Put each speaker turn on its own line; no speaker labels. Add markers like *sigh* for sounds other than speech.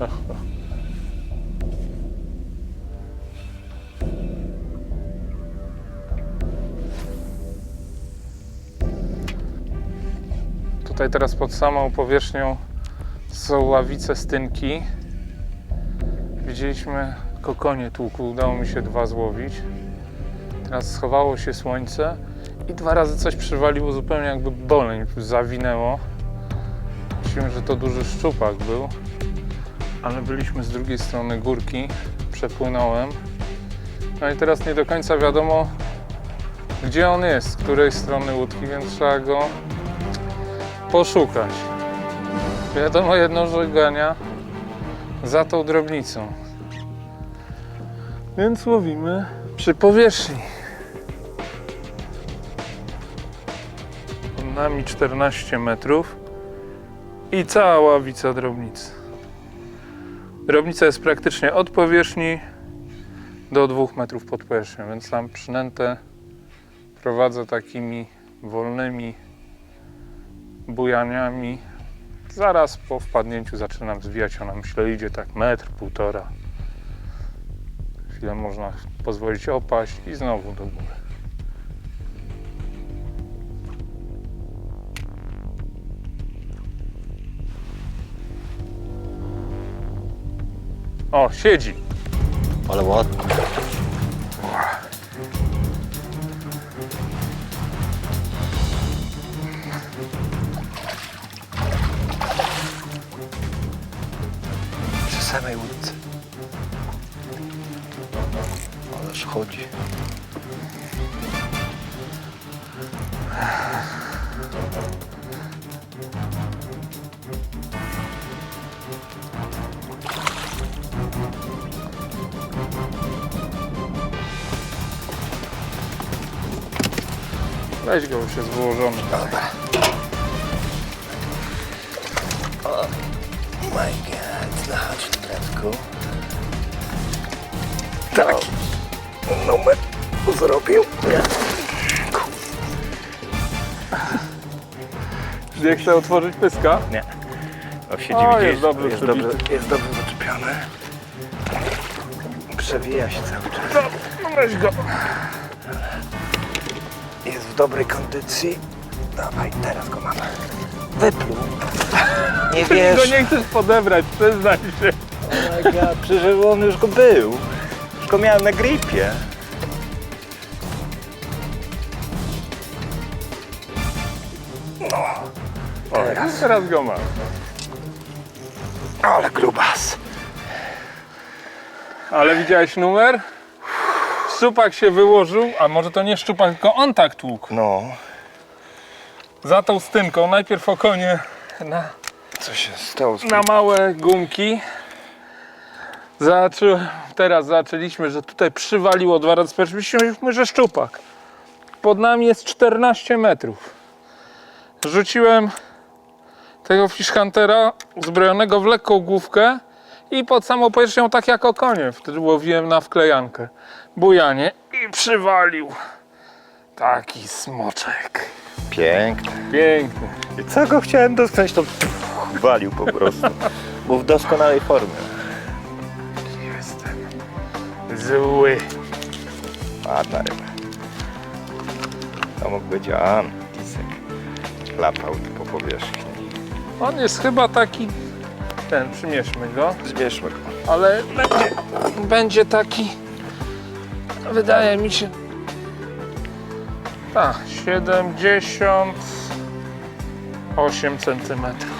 *laughs* Tutaj teraz pod samą powierzchnią są ławice stynki. Widzieliśmy kokonie tłuku, udało mi się dwa złowić. Teraz schowało się słońce i dwa razy coś przywaliło zupełnie jakby boleń zawinęło. Myślimy, że to duży szczupak był ale byliśmy z drugiej strony górki, przepłynąłem. No i teraz nie do końca wiadomo, gdzie on jest, z której strony łódki, więc trzeba go poszukać. Wiadomo jedno, że gania za tą drobnicą. Więc łowimy przy powierzchni. Nami 14 metrów i cała ławica drobnicy. Drobnica jest praktycznie od powierzchni do 2 metrów pod powierzchnią, więc tam przynętę prowadzę takimi wolnymi bujaniami. Zaraz po wpadnięciu zaczynam zwijać. Ona myślę idzie tak metr, półtora. Chwilę można pozwolić opaść i znowu do góry. O, siedzi.
Ale ładnie. Przy samej łódce. Ależ chodzi.
Weź go, już jest wyłożony.
Dobra. O my god, zachodź w bratku. Taki numer zrobił.
Nie chce otworzyć pyska?
Nie. O, siedzi
O, jest dobrze
jest,
przybity.
dobrze, jest dobrze zaczepiony. Przewija się cały czas.
No, weź go.
Dobrej kondycji. Dawaj, teraz go mamy. Wypluł. Nie
Ty
wiesz.
go nie chcesz podebrać, przyznaj się.
Oh my god, przecież on już go był. Już go miałem na gripie.
O, teraz. teraz go ma.
Ale grubas.
Ale widziałeś numer? Szczupak się wyłożył, a może to nie szczupak, tylko on tak tłukł.
No,
Za tą stynką, najpierw okonie na,
co się stało z
na małe gumki. Zaczę, teraz zaczęliśmy, że tutaj przywaliło dwa razy. Myśleliśmy, że szczupak. Pod nami jest 14 metrów. Rzuciłem tego fishhuntera uzbrojonego w lekką główkę i pod samą powierzchnią tak jak okonie. Wtedy łowiłem na wklejankę. Bujanie i przywalił. Taki smoczek.
Piękny.
Piękny.
I co go chciałem dotknąć, to pff, walił po prostu. Był w doskonałej formie.
Jestem zły.
Ładna ryba. To mógł być An. Lisek. Tu po powierzchni.
On jest chyba taki. Ten, przymierzmy go.
Zbierzmy go.
Ale będzie, będzie taki. Wydaje mi się. Tak, 78 centymetrów.